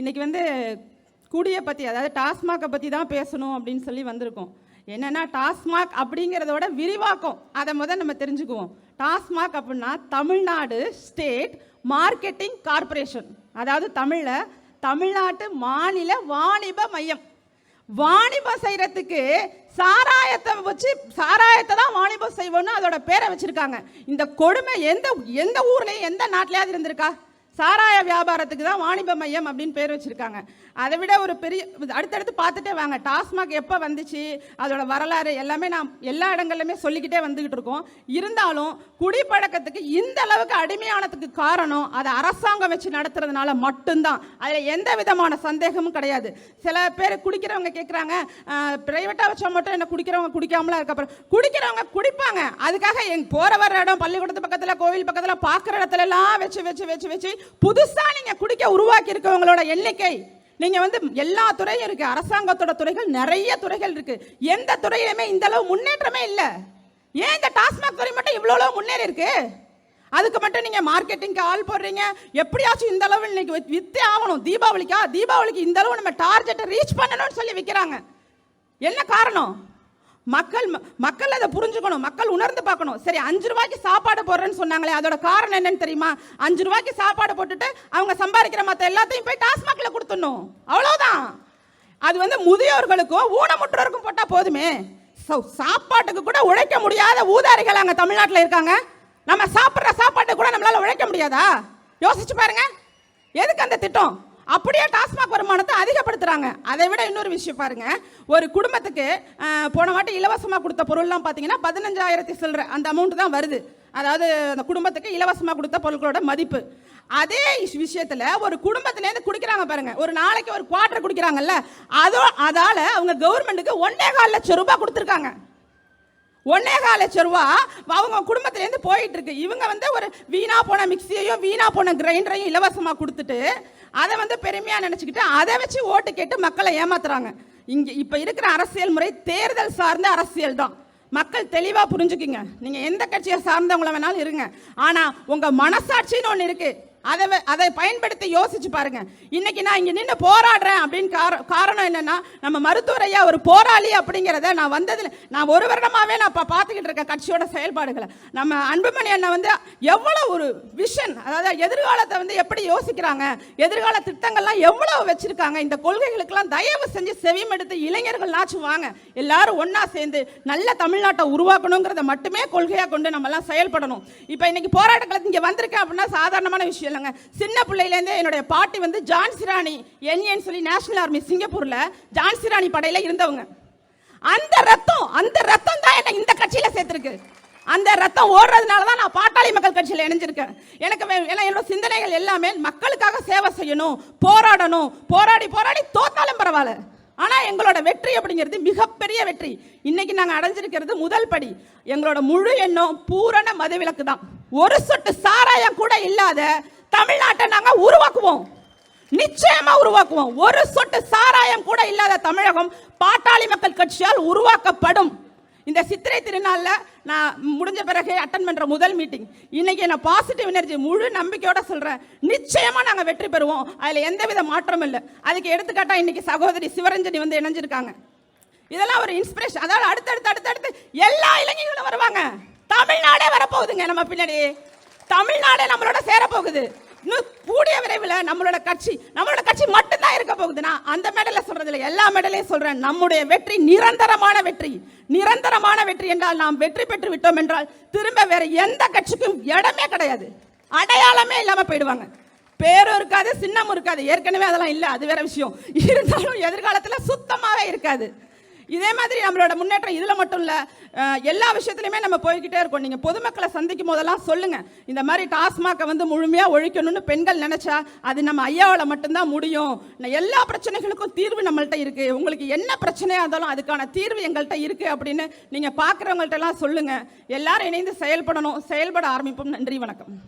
இன்றைக்கி வந்து குடியை பற்றி அதாவது டாஸ்மாகை பற்றி தான் பேசணும் அப்படின்னு சொல்லி வந்திருக்கோம். என்னென்னா டாஸ்மாக் அப்படிங்கிறதோட விரிவாக்கம் அதை முதல் நம்ம தெரிஞ்சுக்குவோம். டாஸ்மாக் அப்படின்னா தமிழ்நாடு ஸ்டேட் மார்க்கெட்டிங் கார்ப்பரேஷன். அதாவது தமிழில் தமிழ்நாட்டு மாநில வாணிப மையம். வாணிபம் செய்கிறதுக்கு சாராயத்தை வச்சு சாராயத்தை தான் வாணிபம் செய்வோம்னு அதோட பேரை வச்சுருக்காங்க. இந்த கொடுமை எந்த எந்த ஊர்லேயும் எந்த நாட்டிலையாவது இருந்திருக்கா? சாராய வியாபாரத்துக்கு தான் வாணிப மையம் அப்படின்னு பேர் வச்சிருக்காங்க. அதை விட ஒரு பெரிய அடுத்தடுத்து பார்த்துட்டே வாங்க. டாஸ்மாக் எப்போ வந்துச்சு? அதோட வரலாறு எல்லாமே நாம் எல்லா இடங்கள்லையுமே சொல்லிக்கிட்டே வந்துக்கிட்டு இருக்கோம். இருந்தாலும் குடிப்பழக்கத்துக்கு இந்த அளவுக்கு அடிமையானதுக்கு காரணம் அதை அரசாங்கம் வச்சு நடத்துறதுனால மட்டும்தான். அதில் எந்த விதமான சந்தேகமும் கிடையாது. சில பேர் குடிக்கிறவங்க கேட்குறாங்க ப்ரைவேட்டாக வச்சா மட்டும் என்ன குடிக்கிறவங்க குடிக்காமலாம் இருக்கப்புறம் குடிக்கிறவங்க குடிப்பாங்க. அதுக்காக எங் போகிற வர இடம் பள்ளிக்கூடத்து பக்கத்தில் கோவில் பக்கத்தில் பார்க்குற இடத்துல எல்லாம் வச்சு வச்சு வச்சு வச்சு புதுசாக நீங்கள் குடிக்க உருவாக்கி இருக்கவங்களோட எண்ணிக்கை நீங்கள் வந்து எல்லா துறையும் இருக்குது அரசாங்கத்தோட துறைகள் நிறைய துறைகள் இருக்குது எந்த துறையிலுமே இந்த அளவு முன்னேற்றமே இல்லை. ஏன் இந்த டாஸ்மாக் துறை மட்டும் இவ்வளோ முன்னேறி இருக்கு? அதுக்கு மட்டும் நீங்கள் மார்க்கெட்டிங்க்கு ஆள் போடுறீங்க. எப்படியாச்சும் இந்த அளவு இன்னைக்கு வித்தே ஆகணும். தீபாவளிக்கா? தீபாவளிக்கு இந்த அளவு நம்ம டார்கெட்டை ரீச் பண்ணணும்னு சொல்லி விற்கிறாங்க என்ன காரணம்? மக்கள் ம- மக்கள் அதை புரிஞ்சுக்கணும் மக்கள் உணர்ந்து பார்க்கணும். சரி அஞ்சு ரூபாய்க்கு சாப்பாடு போடுறேன்னு சொன்னாங்களே அதோட காரணம் என்னன்னு தெரியுமா? அஞ்சு ரூபாய்க்கு சாப்பாடு போட்டுட்டு அவங்க சம்பாதிக்கிற மற்ற எல்லாத்தையும் போய் டாஸ்மாக்ல கொடுத்துடணும். அவ்வளவுதான். அது வந்து முதியோர்களுக்கும் ஊனமுற்றோருக்கும் போட்டா போதுமே. சோ- சாப்பாட்டுக்கு கூட உழைக்க முடியாத ஊதாரிகள் அங்க தமிழ்நாட்டில் இருக்காங்க. நம்ம சாப்பிட்ற சாப்பாட்டுக்கு கூட நம்மளால உழைக்க முடியாதா? யோசிச்சு பாருங்க. எதுக்கு அந்த திட்டம்? அப்படியே டாஸ்மாக் வருமானத்தை அதிகப்படுத்துகிறாங்க அதை விட இன்னொரு விஷயம் பாருங்க. ஒரு குடும்பத்துக்கு போன வாட்டி இலவசமாக கொடுத்த பொருள்லாம் பார்த்தீங்கன்னா பதினஞ்சாயிரத்தி சில்லற அந்த அமௌண்ட் தான் வருது. அதாவது அந்த குடும்பத்துக்கு இலவசமாக கொடுத்த பொருட்களோட மதிப்பு. அதே விஷயத்தில் ஒரு குடும்பத்திலேருந்து குடிக்கிறாங்க பாருங்க. ஒரு நாளைக்கு ஒரு குவார்டர் குடிக்கிறாங்கல்ல அதோ அதால அவங்க கவர்மெண்ட்டுக்கு ஒன்னே கால் லட்சம் ரூபாய் கொடுத்துருக்காங்க. ஒன்னே கால் லட்சம் ரூபா அவங்க குடும்பத்திலேருந்து போயிட்டு இருக்கு. இவங்க வந்து ஒரு வீணா போன மிக்சியையும் வீணா போன கிரைண்டரையும் இலவசமாக கொடுத்துட்டு அதை வந்து பெருமையாக நினச்சிக்கிட்டு அதை வச்சு ஓட்டு கேட்டு மக்களை ஏமாத்துறாங்க. இங்கே இப்போ இருக்கிற அரசியல் முறை தேர்தல் சார்ந்த அரசியல் தான். மக்கள் தெளிவாக புரிஞ்சுக்கிங்க. நீங்கள் எந்த கட்சியை சார்ந்தவங்கள வேணாலும் இருங்க. ஆனால் உங்கள் மனசாட்சின்னு ஒன்று இருக்குது அதை அதை பயன்படுத்தி யோசிச்சு பாருங்க. இன்னைக்கு நான் இங்க நின்று போராடுறேன் அப்படின்னு காரணம் என்னன்னா நம்ம மருத்துவர் ஐயா ஒரு போராளி அப்படிங்கிறத நான் வந்ததில் நான் ஒரு வருடமாவே நான் இப்போ பார்த்துக்கிட்டு இருக்கேன் கட்சியோட செயல்பாடுகளை. நம்ம அன்புமணி அண்ணன் வந்து எவ்வளோ ஒரு விஷன் அதாவது எதிர்காலத்தை வந்து எப்படி யோசிக்கிறாங்க எதிர்கால திட்டங்கள்லாம் எவ்வளோ வச்சிருக்காங்க இந்த கொள்கைகளுக்கெல்லாம் தயவு செஞ்சு செவிமெடுத்து இளைஞர்கள் நாச்சும் வாங்க. எல்லாரும் ஒன்றா சேர்ந்து நல்ல தமிழ்நாட்டை உருவாக்கணுங்கிறத மட்டுமே கொள்கையாக கொண்டு நம்மலாம் செயல்படணும். இப்போ இன்னைக்கு போராட்டங்களுக்கு இங்கே வந்திருக்கேன் அப்படின்னா சாதாரணமான விஷயம் இல்லைங்க. சின்ன பிள்ளையிலேருந்து என்னுடைய பாட்டி வந்து ஜான்சி ராணி என்ஏன்னு சொல்லி நேஷனல் ஆர்மி சிங்கப்பூர்ல ஜான்சி ராணி படையில இருந்தவங்க. அந்த ரத்தம் அந்த ரத்தம் தான் என்னை இந்த கட்சியில சேர்த்துருக்கு. அந்த ரத்தம் ஓடுறதுனால தான் நான் பாட்டாளி மக்கள் கட்சியில் இணைஞ்சிருக்கேன். எனக்கு ஏன்னா என்னோட சிந்தனைகள் எல்லாமே மக்களுக்காக சேவை செய்யணும் போராடணும் போராடி போராடி தோத்தாலும் பரவாயில்ல. ஆனா எங்களோட வெற்றி அப்படிங்கிறது மிகப்பெரிய வெற்றி. இன்னைக்கு நாங்க அடைஞ்சிருக்கிறது முதல் படி. எங்களோட முழு எண்ணம் பூரண மதுவிலக்கு தான் ஒரு சொட்டு சாராயம் கூட இல்லாத தமிழ்நாட்டை நாங்கள் உருவாக்குவோம். நிச்சயமா உருவாக்குவோம். ஒரு சொட்டு சாராயம் கூட இல்லாத தமிழகம் பாட்டாளி மக்கள் கட்சியால் உருவாக்கப்படும். இந்த சித்திரை திருநாளில் நான் முடிஞ்ச பிறகு அட்டன் பண்ற முதல் மீட்டிங் இன்னைக்கு நான் பாசிட்டிவ் எனர்ஜி முழு நம்பிக்கையோட சொல்றேன். நிச்சயமா நாங்கள் வெற்றி பெறுவோம். அதில் எந்தவித மாற்றமும் இல்லை. அதுக்கு எடுத்துக்காட்டா இன்னைக்கு சகோதரி சிவரஞ்சனி வந்து இணைஞ்சிருக்காங்க. இதெல்லாம் ஒரு இன்ஸ்பிரேஷன் அதாவது அடுத்தடுத்து அடுத்தடுத்து எல்லா இளைஞர்களும் வருவாங்க. தமிழ்நாடே வரப்போகுதுங்க நம்ம பின்னாடி தமிழ்நாடே நம்மளோட சேரப்போகுது. இன்னும் கூடிய விரைவில் நம்மளோட கட்சி நம்மளோட கட்சி மட்டும்தான் இருக்க போகுதுன்னா அந்த மெடலை சொல்றது இல்லை எல்லா மெடலையும் சொல்றேன். நம்முடைய வெற்றி நிரந்தரமான வெற்றி. நிரந்தரமான வெற்றி என்றால் நாம் வெற்றி பெற்று விட்டோம் என்றால் திரும்ப வேற எந்த கட்சிக்கும் இடமே கிடையாது. அடையாளமே இல்லாம போயிடுவாங்க. பேரும் இருக்காது சின்னமும் இருக்காது. ஏற்கனவே அதெல்லாம் இல்லை. அது வேற விஷயம். இருந்தாலும் எதிர்காலத்தில் சுத்தமாகவே இருக்காது. இதே மாதிரி நம்மளோட முன்னேற்றம் இதில் மட்டும் இல்லை எல்லா விஷயத்துலையுமே நம்ம போய்கிட்டே இருக்கோம். நீங்கள் பொதுமக்களை சந்திக்கும் போதெல்லாம் சொல்லுங்கள் இந்த மாதிரி டாஸ்மாகை வந்து முழுமையாக ஒழிக்கணும்னு பெண்கள் நினச்சா அது நம்ம ஐயாவில் மட்டும்தான் முடியும். எல்லா பிரச்சனைகளுக்கும் தீர்வு நம்மள்கிட்ட இருக்குது உங்களுக்கு என்ன பிரச்சனையாக இருந்தாலும் அதுக்கான தீர்வு எங்கள்கிட்ட இருக்குது அப்படின்னு நீங்கள் பார்க்குறவங்கள்ட்ட எல்லாம் சொல்லுங்கள் எல்லாரும் இணைந்து செயல்படணும். செயல்பட ஆரம்பிப்போம். நன்றி வணக்கம்.